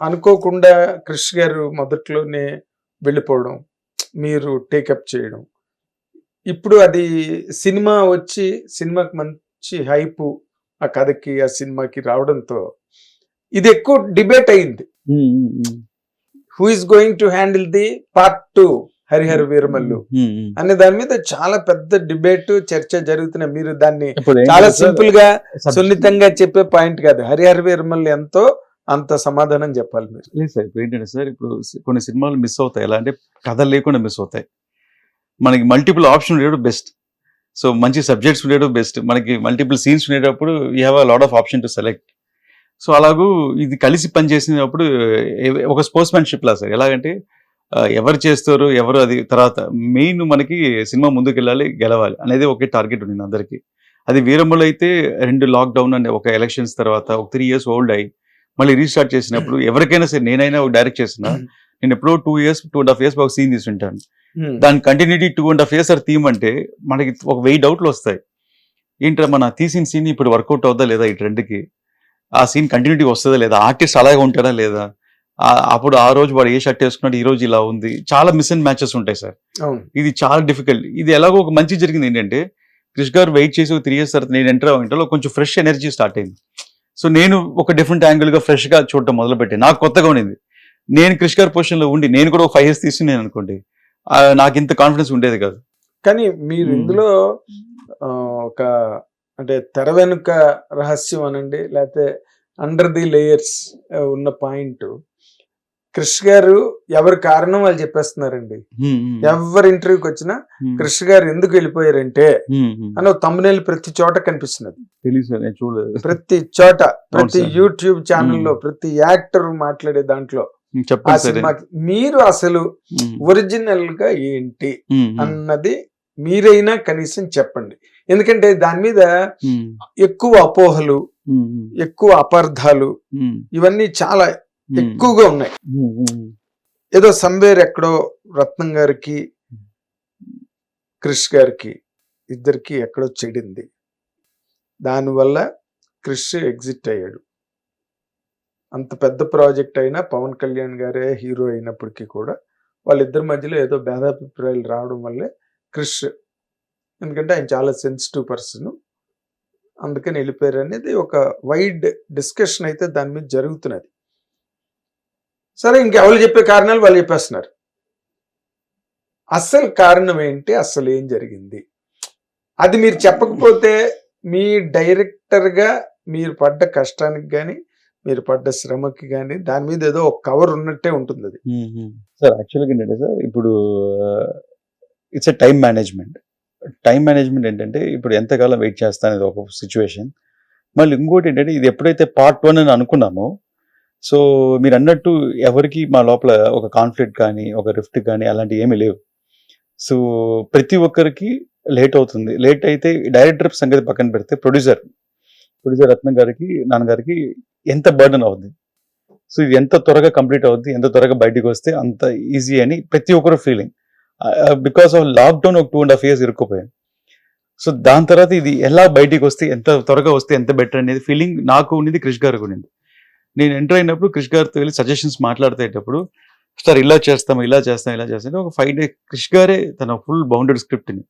అనుకోకుండా క్రిష్ గారు మొదట్లోనే వెళ్ళిపోవడం మీరు టేకప్ చేయడం. ఇప్పుడు అది సినిమా వచ్చి సినిమాకి మంచి హైపు ఆ కథకి ఆ సినిమాకి రావడంతో ఇది ఎక్కువ డిబేట్ అయింది. Who is going to handle the part two Harihara Veeramallu. అనే దాని మీద చాలా పెద్ద డిబేట్ చర్చ జరుగుతున్నాయి. మీరు దాన్ని చాలా సింపుల్గా సున్నితంగా చెప్పే పాయింట్ కాదు. హరిహర వీరమల్లు ఎంతో అంత సమాధానం చెప్పాలి మీరు. లేదు సార్ ఇప్పుడు ఏంటంటే సార్ ఇప్పుడు కొన్ని సినిమాలు మిస్ అవుతాయి. ఎలా అంటే కథ లేకుండా మిస్ అవుతాయి. మనకి మల్టిపుల్ ఆప్షన్ ఉండేటప్పుడు బెస్ట్ సో మంచి సబ్జెక్ట్స్ ఉండేటప్పుడు బెస్ట్ మనకి మల్టిపుల్ సీన్స్ ఉండేటప్పుడు you have a lot of option to select so అలాగూ ఇది కలిసి పనిచేసినప్పుడు ఒక స్పోర్ట్స్ లా సార్. ఎలాగంటే ఎవరు చేస్తారు ఎవరు అది తర్వాత మెయిన్ మనకి సినిమా ముందుకు వెళ్ళాలి గెలవాలి అనేది ఒకే టార్గెట్ ఉంది అందరికీ. అది వీరమ్మలో అయితే రెండు లాక్డౌన్ అనే ఒక ఎలక్షన్స్ తర్వాత ఒక త్రీ ఇయర్స్ ఓల్డ్ అయ్యి మళ్ళీ రీస్టార్ట్ చేసినప్పుడు ఎవరికైనా సరే నేనైనా డైరెక్ట్ చేసిన నేను ఎప్పుడో two years two and half years ఒక సీన్ తీసుంటాను. Hmm. దాని continuity two and half years or theme అంటే మనకి ఒక వెయ్యి డౌట్లు వస్తాయి. ఏంటంటే మన తీసిన సీన్ ఇప్పుడు వర్కౌట్ అవుదా లేదా ఈ ట్రెండ్కి ఆ సీన్ కంటిన్యూటీ వస్తుందా లేదా? ఆర్టిస్ట్ అలాగే ఉంటాడా లేదా? అప్పుడు ఆ రోజు వాడు ఏ షర్ట్ వేసుకున్నాడు ఈ రోజు ఇలా ఉంది. చాలా మిస్ అండ్ మ్యాచెస్ ఉంటాయి సార్. ఇది చాలా డిఫికల్ట్ ఇది ఎలాగో ఒక మంచి జరిగింది ఏంటంటే క్రిష్ గారు వెయిట్ చేసి ఒక త్రీ ఇయర్స్ తర్వాత నేను ఎంటర్ అవ్వటంలో కొంచెం ఫ్రెష్ ఎనర్జీ స్టార్ట్ అయింది. సో నేను ఒక డిఫరెంట్ యాంగిల్గా ఫ్రెష్గా చూడటం మొదలు పెట్టాను నాకు కొత్తగా ఉండింది నేను క్రిష్ గారి పొజిషన్లో ఉండి నేను కూడా ఒక ఫైవ్ ఇయర్స్ తీసుకున్నాను అనుకోండి నాకు ఇంత కాన్ఫిడెన్స్ ఉండేది కాదు. కానీ మీరు Hmm. ఇందులో ఒక అంటే తెర వెనుక రహస్యం అనండి లేకపోతే అండర్ ది లేయర్స్ ఉన్న పాయింట్ క్రిష్ గారు ఎవరి కారణం వాళ్ళు చెప్పేస్తున్నారండి. ఎవరి ఇంటర్వ్యూకి వచ్చినా క్రిష్ గారు ఎందుకు వెళ్ళిపోయారంటే. అని తమ్మునేలు ప్రతి చోట కనిపిస్తున్నది. ప్రతి చోట ప్రతి. యూట్యూబ్ ఛానల్లో. ప్రతి యాక్టర్ మాట్లాడే దాంట్లో మీరు అసలు ఒరిజినల్గా ఏంటి అన్నది మీరైనా కనీసం చెప్పండి. ఎందుకంటే దాని మీద ఎక్కువ అపోహలు ఎక్కువ అపార్థాలు ఇవన్నీ చాలా ఎక్కువగా ఉన్నాయి. ఏదో సంవేర్ ఎక్కడో రత్నం గారికి క్రిష్ గారికి ఇద్దరికి ఎక్కడో చెడింది. దానివల్ల క్రిష్ ఎగ్జిట్ అయ్యాడు. అంత పెద్ద ప్రాజెక్ట్ అయినా పవన్ కళ్యాణ్ గారే హీరో అయినప్పటికీ కూడా వాళ్ళిద్దరి మధ్యలో ఏదో భేదాభిప్రాయాలు రావడం వల్లే క్రిష్ ఎందుకంటే ఆయన చాలా సెన్సిటివ్ పర్సన్ అందుకని వెళ్ళిపోయారు అనేది ఒక వైడ్ డిస్కషన్ అయితే దాని మీద జరుగుతున్నది. సరే ఇంకెవరు చెప్పే కారణాలు వాళ్ళు చెప్పేస్తున్నారు. అస్సలు కారణం ఏంటి? అస్సలు ఏం జరిగింది? అది మీరు చెప్పకపోతే మీ డైరెక్టర్గా మీరు పడ్డ కష్టానికి కానీ మీరు పడ్డ శ్రమకి కానీ దాని మీద ఏదో ఒక కవర్ ఉన్నట్టే ఉంటుంది అది. సార్ యాక్చువల్గా ఏంటంటే సార్ ఇప్పుడు it's a time management time management ఏంటంటే ఇప్పుడు ఎంతకాలం వెయిట్ చేస్తాను అనేది ఒక సిచ్యువేషన్ మళ్ళీ ఇంకోటి ఏంటంటే ఇది ఎప్పుడైతే పార్ట్ వన్ అని అనుకున్నామో సో మీరు అన్నట్టు ఎవరికి మా లోపల ఒక కాన్ఫ్లిక్ట్ కానీ ఒక రిఫ్ట్ కానీ అలాంటివి ఏమీ లేవు. సో ప్రతి ఒక్కరికి లేట్ అవుతుంది. లేట్ అయితే డైరెక్టర్ సంగతి పక్కన పెడితే ప్రొడ్యూసర్ ప్రొడ్యూసర్ రత్నం గారికి నాన్నగారికి ఎంత బర్డన్ అవుద్ది? సో ఇది ఎంత త్వరగా కంప్లీట్ అవుద్ది ఎంత త్వరగా బయటికి వస్తే అంత ఈజీ అని ప్రతి ఒక్కరు ఫీలింగ్ బికాస్ ఆఫ్ లాక్డౌన్ ఒక టూ అండ్ హాఫ్ ఇయర్స్ ఇరుక్కుపోయాను సో దాని తర్వాత ఇది ఎలా బయటికి వస్తే ఎంత త్వరగా వస్తే ఎంత బెటర్ అనేది ఫీలింగ్ నాకు ఉండింది క్రిష్ గారికి ఉండింది నేను ఎంటర్ అయినప్పుడు క్రిష్ గారితో వెళ్ళి సజెషన్స్ మాట్లాడేటప్పుడు సార్ ఇలా చేస్తాం ఇలా చేస్తాం ఇలా చేస్తాం ఒక ఫైవ్ డే క్రిష్ గారే తన ఫుల్ బౌండెడ్ స్క్రిప్ట్ని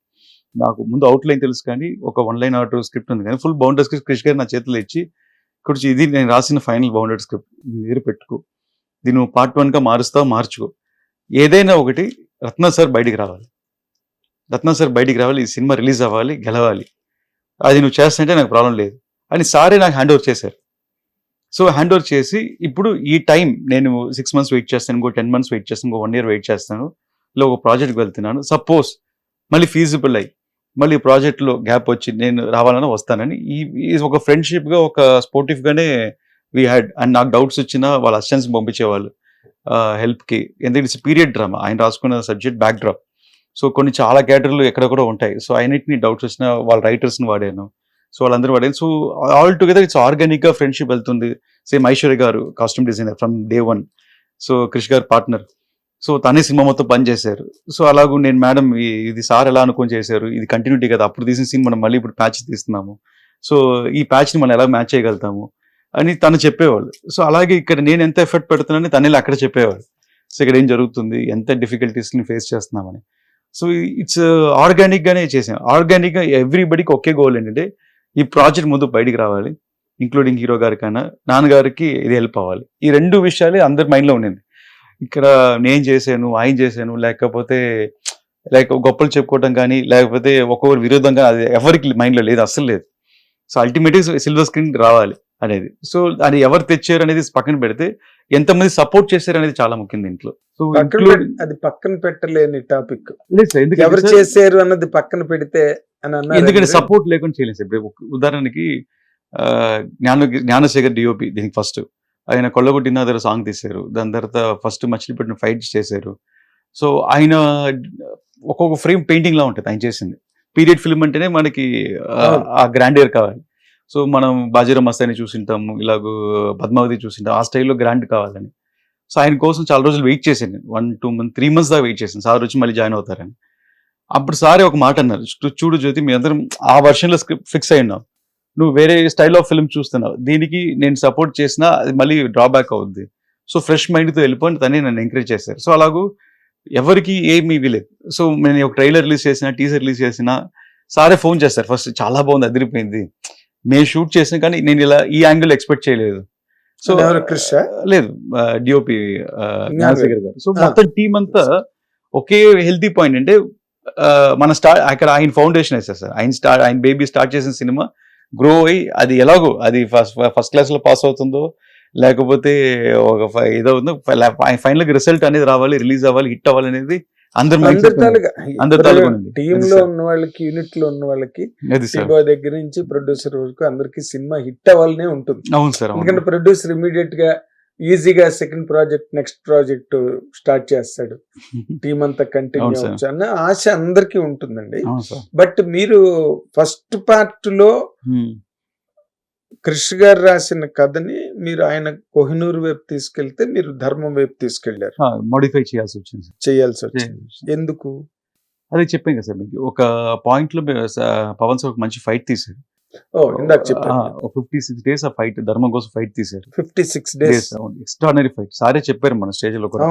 నాకు ముందు అవుట్ లైన్ తెలుసు కానీ ఒక వన్ లైన్ ఆర్డర్ స్క్రిప్ట్ ఉంది కానీ ఫుల్ బౌండెడ్ స్క్రిప్ట్ క్రిష్ గారు నా చేతిలో ఇచ్చి ఇక్కడ ఇది నేను రాసిన ఫైనల్ బౌండెడ్ స్క్రిప్ట్ మీరు పెట్టుకో. దీన్ని నువ్వు పార్ట్ వన్గా మారుస్తావు మార్చుకో. ఏదైనా ఒకటి రత్న సార్ బయటికి రావాలి. రత్న సార్ బయటికి రావాలి ఈ సినిమా రిలీజ్ అవ్వాలి గెలవాలి. అది నువ్వు చేస్తుంటే నాకు ప్రాబ్లం లేదు. అని సారే నాకు హ్యాండ్ ఓవర్ చేశారు. సో హ్యాండ్ ఓవర్ చేసి ఇప్పుడు ఈ టైం నేను సిక్స్ మంత్స్ వెయిట్ చేస్తాను ఇంకో టెన్ మంత్స్ వెయిట్ చేస్తాను ఇంకో వన్ ఇయర్ వెయిట్ చేస్తాను ఇలా ఒక ప్రాజెక్ట్కి వెళ్తున్నాను. సపోజ్ మళ్ళీ ఫీజిబుల్ అయ్యి మళ్ళీ ప్రాజెక్ట్లో గ్యాప్ వచ్చి నేను రావాలని వస్తానని ఈ ఈ ఒక ఫ్రెండ్షిప్గా ఒక స్పోర్టివ్గానే వీ హ్యాడ్ అండ్ నాకు డౌట్స్ వచ్చినా వాళ్ళ అసిస్టెన్స్ పంపించేవాళ్ళు హెల్ప్కి ఎందుకంటే ఇట్స్ పీరియడ్ డ్రామా ఆయన రాసుకున్న సబ్జెక్ట్ బ్యాక్ డ్రాప్ సో కొన్ని చాలా క్యాటర్లు ఎక్కడ కూడా ఉంటాయి. సో అయినటిని డౌట్స్ వచ్చినా వాళ్ళ రైటర్స్ని వాడాను. సో వాళ్ళందరూ వాడే సో ఆల్ టుగెదర్ ఇట్స్ ఆర్గానిక్గా ఫ్రెండ్షిప్ వెళ్తుంది. Same Aishwarya garu costume designer from day one so Krish garu partner so తనే సినిమా మొత్తం పని చేశారు. సో అలాగూ నేను మేడం ఇది సార్ ఎలా అనుకొని చేశారు. ఇది కంటిన్యూటీ కదా. అప్పుడు తీసిన సీన్ మనం మళ్ళీ ఇప్పుడు ప్యాచ్ తీస్తున్నాము. సో ఈ ప్యాచ్ని మనం ఎలా మ్యాచ్ చేయగలుగుతాము? అని తను చెప్పేవాళ్ళు. సో అలాగే ఇక్కడ నేను ఎంత ఎఫర్ట్ పెడుతున్నానని తనే అక్కడ చెప్పేవాడు సో ఇక్కడ ఏం జరుగుతుంది? ఎంత డిఫికల్టీస్ని ఫేస్ చేస్తున్నామని. సో ఇట్స్ ఆర్గానిక్ గానే చేసాం ఆర్గానిక్గా ఎవ్రీబడికి ఒకే గోల్ ఏంటంటే ఈ ప్రాజెక్ట్ ముందు బయటికి రావాలి ఇంక్లూడింగ్ హీరో గారికైనా నాన్నగారికి ఇది హెల్ప్ అవ్వాలి. ఈ రెండు విషయాలే అందరి మైండ్లో ఉండింది. ఇక్కడ నేను చేశాను ఆయన చేశాను లేకపోతే లైక్ గొప్పలు చెప్పుకోవడం కానీ లేకపోతే ఒక్కొక్కరు విరోధంగా అది ఎవరికి మైండ్లో లేదు అస్సలు లేదు. సో అల్టిమేట్గా సిల్వర్ స్క్రీన్ రావాలి అనేది. సో అది ఎవరు తెచ్చారు అనేది పక్కన పెడితే ఎంతమంది సపోర్ట్ చేశారు అనేది చాలా ముఖ్యం దీంట్లో. సో అది పక్కన పెట్టలేని టాపిక్ ఎవరు చేశారు అన్నది పక్కన పెడితే ఎందుకంటే. సపోర్ట్ లేకుండా చేయలేదు సార్. ఇప్పుడు ఉదాహరణకి జ్ఞాన జ్ఞానశేఖర్ డిఓపి దీనికి ఫస్ట్ ఆయన కొల్లగొట్టిన దగ్గర సాంగ్ తీశారు. దాని తర్వాత ఫస్ట్ మచిలీపట్నం ఫైట్స్ చేశారు. సో ఆయన ఒక్కొక్క ఫ్రేమ్ పెయింటింగ్ లా ఉంటుంది. ఆయన చేసింది. పీరియడ్ ఫిల్మ్ అంటేనే మనకి ఆ, గ్రాండియర్ కావాలి. సో మనం బాజీరా మస్తాని చూసింటాము ఇలాగూ పద్మావతి చూసింటాం ఆ స్టైల్లో గ్రాండ్ కావాలని. సో ఆయన కోసం చాలా రోజులు వెయిట్ చేశాను one two month three months దాకా వెయిట్ చేశాను సార్ వచ్చి మళ్ళీ జాయిన్ అవుతారని. అప్పుడు సారే ఒక మాట అన్నారు. "చూ- చూడు జ్యోతి మీ అందరం ఆ వర్షన్లో స్క్రిప్ట్ ఫిక్స్ అయి ఉన్నావు నువ్వు వేరే స్టైల్ ఆఫ్ ఫిల్మ్ చూస్తున్నావు. దీనికి నేను సపోర్ట్ చేసినా అది మళ్ళీ డ్రాబ్యాక్ అవుద్ది. సో ఫ్రెష్ మైండ్తో వెళ్ళిపోయి తనే నన్ను ఎంకరేజ్ చేశారు. సో అలాగూ ఎవరికి ఏమి ఇవ్వలేదు సో నేను ఒక ట్రైలర్ రిలీజ్ చేసిన టీజర్ రిలీజ్ చేసిన సారే ఫోన్ చేస్తారు. ఫస్ట్ చాలా బాగుంది అదిరిపోయింది. మేము షూట్ చేసిన కానీ నేను ఇలా ఈ యాంగిల్ ఎక్స్పెక్ట్ చేయలేదు. సో? లేదు. డిఓపి గారు. సో. మొత్తం టీం అంతా ఒకే హెల్తీ పాయింట్ అంటే మన స్టార్ట్ అక్కడ ఆయన ఫౌండేషన్ వేస్తారు సార్ ఆయన స్టార్ట్ ఆయన బేబీ స్టార్ట్ చేసిన సినిమా గ్రో అయ్యి అది ఎలాగో అది ఫస్ట్ ఫస్ట్ క్లాస్లో పాస్ అవుతుందో లేకపోతే ఒక ఫ- ఇదవుతుందో ఫైనల్గా రిజల్ట్ అనేది రావాలి రిలీజ్ అవ్వాలి హిట్ అవ్వాలి అనేది. టీమ్లో. ఉన్న వాళ్ళకి యూనిట్లో ఉన్న వాళ్ళకి దగ్గర నుంచి ప్రొడ్యూసర్ వరకు అందరికి సినిమా హిట్ అవ్వాలనే ఉంటుంది అవును సార్. ఎందుకంటే ప్రొడ్యూసర్ ఇమీడియట్గా ఈజీగా second project next project start చేస్తాడు. టీం అంతా కంటిన్యూ. అవ్వచ్చు అన్న ఆశ అందరికీ ఉంటుందండి. బట్ మీరు ఫస్ట్ పార్ట్లో Hmm. కృష్ గారు రాసిన కథని మీరు ఆయన కోహినూరు వైపు తీసుకెళ్తే మీరు ధర్మం వైపు తీసుకెళ్ళారు. మోడిఫై చేయాల్సి వచ్చింది. చేయాల్సి వచ్చింది. ఎందుకు? అదే చెప్పాను కదా సార్ మీకు. ఒక పాయింట్లో మీరు స- పవన్ సార్ ఒక మంచి ఫైట్ ఓ ఇందాక చెప్పారు ఫిఫ్టీ సిక్స్ డేస్ ఆ ఫైట్ ధర్మం కోసం ఫైట్ తీశారు. Fifty six days extraordinary fight సారే చెప్పారు మన స్టేజ్లో కూడా.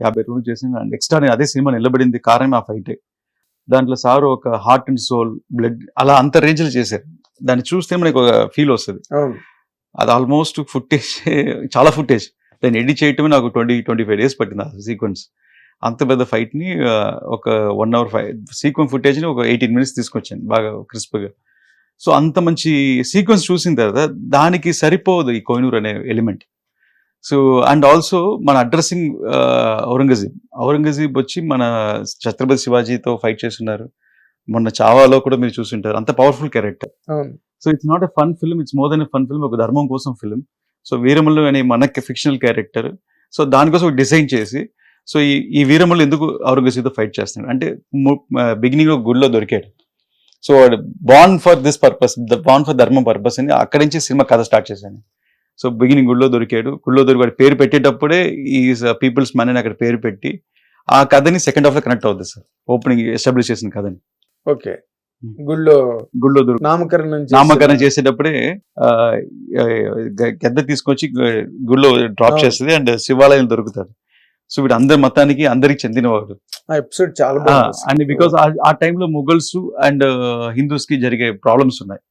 యాభై రోజులు చేసిన ఎక్స్ట్రాడనరీ అదే సినిమా నిలబడింది కారణం ఆ ఫైట్ దాంట్లో సార్ ఒక హార్ట్ అండ్ సోల్ బ్లడ్ అలా అంత రేంజ్లో చేశారు. దాన్ని చూస్తే మనకి ఒక ఫీల్ వస్తుంది. అది ఆల్మోస్ట్ ఫుటేజ్ చాలా ఫుటేజ్ దాన్ని ఎడిట్ చేయటమే నాకు ట్వంటీ ట్వంటీ ఫైవ్ డేస్ పట్టింది ఆ సీక్వెన్స్ అంత పెద్ద ఫైట్ని ఆ, ఒక వన్ అవర్ ఫైవ్ సీక్వెన్స్ ఫుటేజ్ని ఒక ఎయిటీన్ మినిట్స్ తీసుకొచ్చాను. బాగా crisp గా. సో అంత మంచి సీక్వెన్స్ చూసిన తర్వాత దానికి సరిపోదు ఈ కోహినూర్ అనే ఎలిమెంట్ సో అండ్ ఆల్సో మన అడ్రస్సింగ్ ఔరంగజీబ్. ఔరంగజీబ్ వచ్చి మన ఛత్రపతి శివాజీతో ఫైట్ చేస్తున్నారు. మొన్న చావాలో కూడా మీరు చూసుంటారు. అంత powerful character so it's not a fun film it's more than a fun film ఒక ధర్మం కోసం ఫిల్మ్ సో వీరమల్లు అనే మనకి ఫిక్షనల్ క్యారెక్టర్ సో దానికోసం డిజైన్ చేసి సో ఈ ఈ వీరమల్లు ఎందుకు ఔరంగజీబ్తో ఫైట్ చేస్తున్నాడు? అంటే బిగినింగ్లో గుడిలో దొరికాడు. So born for this purpose born for ధర్మం పర్పస్ అని అక్కడి నుంచి సినిమా కథ స్టార్ట్ చేశాను. సో బిగినింగ్ గుడిలో దొరికాడు. గుడిలో దొరికి పేరు పెట్టేటప్పుడే ఈ పీపుల్స్ మ్యాన్ అని అక్కడ పేరు పెట్టి ఆ కథని సెకండ్ హాఫ్లో కనెక్ట్ అవుతుంది సార్. ఓపెనింగ్ ఎస్టాబ్లిష్ చేసిన కథని. ఓకే. గుళ్ళో దొరికి నామకరణం నామకరణం చేసేటప్పుడే గద్ద తీసుకొచ్చి గు- గుడిలో డ్రాప్. చేస్తుంది. అండ్ శివాలయం దొరుకుతాడు సో వీడు అందరి మతానికి అందరికి చెందినవాడు. ఆ ఎపిసోడ్ చాలా బాగుంది అండ్ బికాస్ ఆ టైంలో ముఘల్స్ అండ్ హిందూస్కి జరిగే ప్రాబ్లమ్స్ ఉన్నాయి.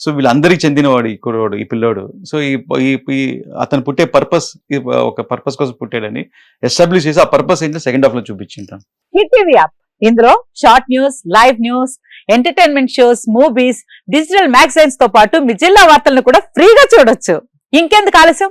సో వీళ్ళందరికి చెందినవాడు ఈ కుర్రోడు ఈ పిల్లోడు. సో ఈ అతను పుట్టే పర్పస్ ఒక పర్పస్ కోసం పుట్టాడని ఎస్టాబ్లిష్ చేసి ఆ పర్పస్ ఏంటో సెకండ్ హాఫ్లో చూపించింటాం. హిట్ టీవీ యాప్ ఇందులో short news live news entertainment shows movies digital మ్యాగజైన్స్తో పాటు మీ జిల్లా వార్తలను కూడా ఫ్రీగా చూడొచ్చు. ఇంకెందుకు ఆలస్యం?